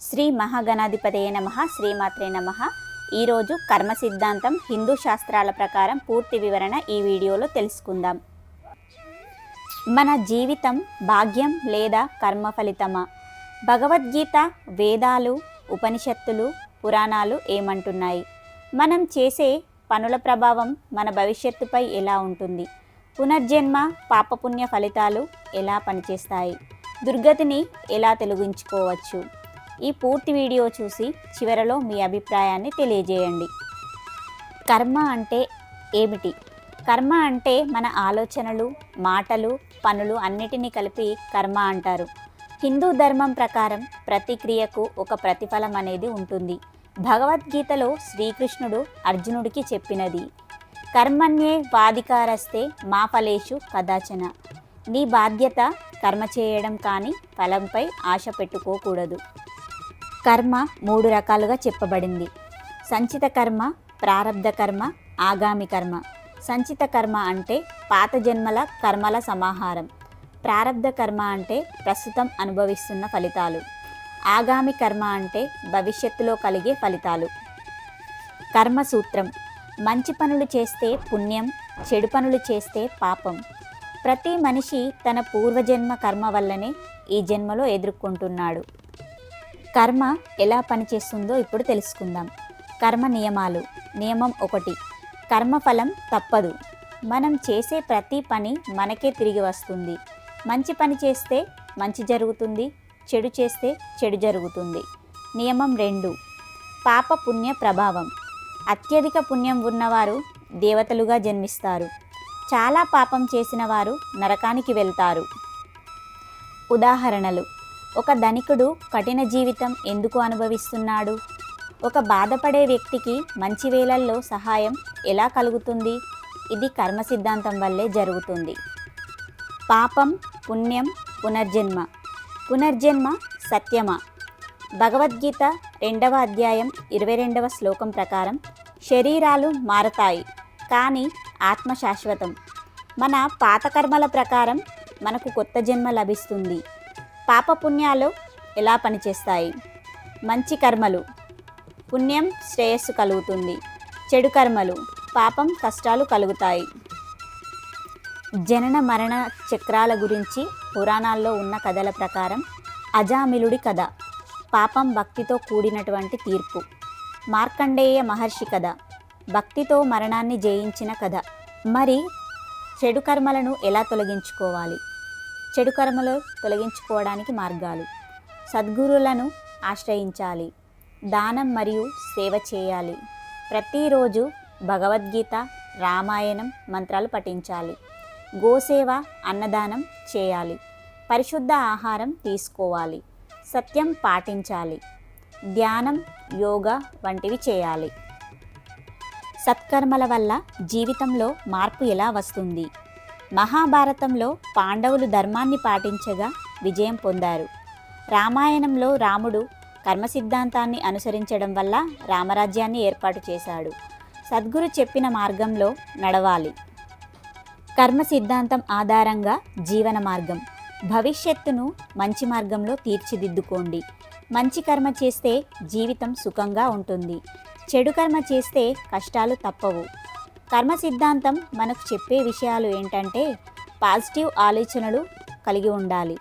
శ్రీ మహాగణాధిపతయ నమ శ్రీమాత్రే నమ. ఈరోజు కర్మ సిద్ధాంతం హిందూ శాస్త్రాల ప్రకారం పూర్తి వివరణ ఈ వీడియోలో తెలుసుకుందాం. మన జీవితం భాగ్యం లేదా కర్మ ఫలితమా? భగవద్గీత వేదాలు ఉపనిషత్తులు పురాణాలు ఏమంటున్నాయి? మనం చేసే పనుల ప్రభావం మన భవిష్యత్తుపై ఎలా ఉంటుంది? పునర్జన్మ పాపపుణ్య ఫలితాలు ఎలా పనిచేస్తాయి? దుర్గతిని ఎలా తొలగించుకోవచ్చు? ఈ పూర్తి వీడియో చూసి చివరలో మీ అభిప్రాయాన్ని తెలియజేయండి. కర్మ అంటే ఏమిటి? కర్మ అంటే మన ఆలోచనలు మాటలు పనులు అన్నిటినీ కలిపి కర్మ అంటారు. హిందూ ధర్మం ప్రకారం ప్రతి క్రియకు ఒక ప్రతిఫలం అనేది ఉంటుంది. భగవద్గీతలో శ్రీకృష్ణుడు అర్జునుడికి చెప్పినది కర్మణ్యే వాధికారస్తే మా ఫలేషు కదాచన. నీ బాధ్యత కర్మ చేయడం కానీ ఫలంపై ఆశ పెట్టుకోకూడదు. కర్మ మూడు రకాలుగా చెప్పబడింది. సంచిత కర్మ ప్రారబ్ధ కర్మ ఆగామి కర్మ. సంచిత కర్మ అంటే పాత జన్మల కర్మల సమాహారం. ప్రారంధ కర్మ అంటే ప్రస్తుతం అనుభవిస్తున్న ఫలితాలు. ఆగామి కర్మ అంటే భవిష్యత్తులో కలిగే ఫలితాలు. కర్మ సూత్రం. మంచి పనులు చేస్తే పుణ్యం చెడు పనులు చేస్తే పాపం. ప్రతి మనిషి తన పూర్వజన్మ కర్మ వల్లనే ఈ జన్మలో ఎదుర్కొంటున్నాడు. కర్మ ఎలా పనిచేస్తుందో ఇప్పుడు తెలుసుకుందాం. కర్మ నియమాలు. నియమం ఒకటి. కర్మఫలం తప్పదు. మనం చేసే ప్రతి పని మనకే తిరిగి వస్తుంది. మంచి పని చేస్తే మంచి జరుగుతుంది. చెడు చేస్తే చెడు జరుగుతుంది. నియమం రెండు. పాప పుణ్య ప్రభావం. అత్యధిక పుణ్యం ఉన్నవారు దేవతలుగా జన్మిస్తారు. చాలా పాపం చేసిన వారు నరకానికి వెళ్తారు. ఉదాహరణలు. ఒక ధనికుడు కఠిన జీవితం ఎందుకు అనుభవిస్తున్నాడు? ఒక బాధపడే వ్యక్తికి మంచి వేళల్లో సహాయం ఎలా కలుగుతుంది? ఇది కర్మ సిద్ధాంతం వల్లే జరుగుతుంది. పాపం పుణ్యం పునర్జన్మ. పునర్జన్మ సత్యమా? భగవద్గీత రెండవ అధ్యాయం ఇరవై రెండవ శ్లోకం ప్రకారం శరీరాలు మారతాయి కానీ ఆత్మ శాశ్వతం. మన పాత కర్మల ప్రకారం మనకు కొత్త జన్మ లభిస్తుంది. పాపపుణ్యాలు ఎలా పనిచేస్తాయి? మంచి కర్మలు. పుణ్యం శ్రేయస్సు కలుగుతుంది. చెడు కర్మలు పాపం కష్టాలు కలుగుతాయి. జనన మరణ చక్రాల గురించి పురాణాల్లో ఉన్న కథల ప్రకారం అజామిలుడి కథ పాపం భక్తితో కూడినటువంటి తీర్పు. మార్కండేయ మహర్షి కథ భక్తితో మరణాన్ని జయించిన కథ. మరి చెడు కర్మలను ఎలా తొలగించుకోవాలి? చెడు కర్మలు తొలగించుకోవడానికి మార్గాలు. సద్గురులను ఆశ్రయించాలి. దానం మరియు సేవ చేయాలి. ప్రతిరోజు భగవద్గీత రామాయణం మంత్రాలు పఠించాలి. గోసేవ అన్నదానం చేయాలి. పరిశుద్ధ ఆహారం తీసుకోవాలి. సత్యం పాటించాలి. ధ్యానం యోగా వంటివి చేయాలి. సత్కర్మల వల్ల జీవితంలో మార్పు ఎలా వస్తుంది? మహాభారతంలో పాండవులు ధర్మాన్ని పాటించగా విజయం పొందారు. రామాయణంలో రాముడు కర్మ సిద్ధాంతాన్ని అనుసరించడం వల్ల రామరాజ్యాన్ని ఏర్పాటు చేశాడు. సద్గురు చెప్పిన మార్గంలో నడవాలి. కర్మ సిద్ధాంతం ఆధారంగా జీవన మార్గం. భవిష్యత్తును మంచి మార్గంలో తీర్చిదిద్దుకోండి. మంచి కర్మ చేస్తే జీవితం సుఖంగా ఉంటుంది. చెడు కర్మ చేస్తే కష్టాలు తప్పవు. కర్మ సిద్ధాంతం మనకు చెప్పే విషయాలు ఏంటంటే పాజిటివ్ ఆలోచనలు కలిగి ఉండాలి.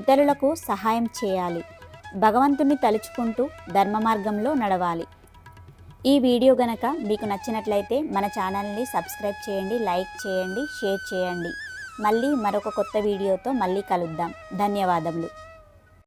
ఇతరులకు సహాయం చేయాలి. భగవంతుని తలుచుకుంటూ ధర్మ మార్గంలో నడవాలి. ఈ వీడియో గనక మీకు నచ్చినట్లయితే మన ఛానల్ని సబ్స్క్రైబ్ చేయండి లైక్ చేయండి షేర్ చేయండి. మళ్ళీ మరొక కొత్త వీడియోతో మళ్ళీ కలుద్దాం. ధన్యవాదములు.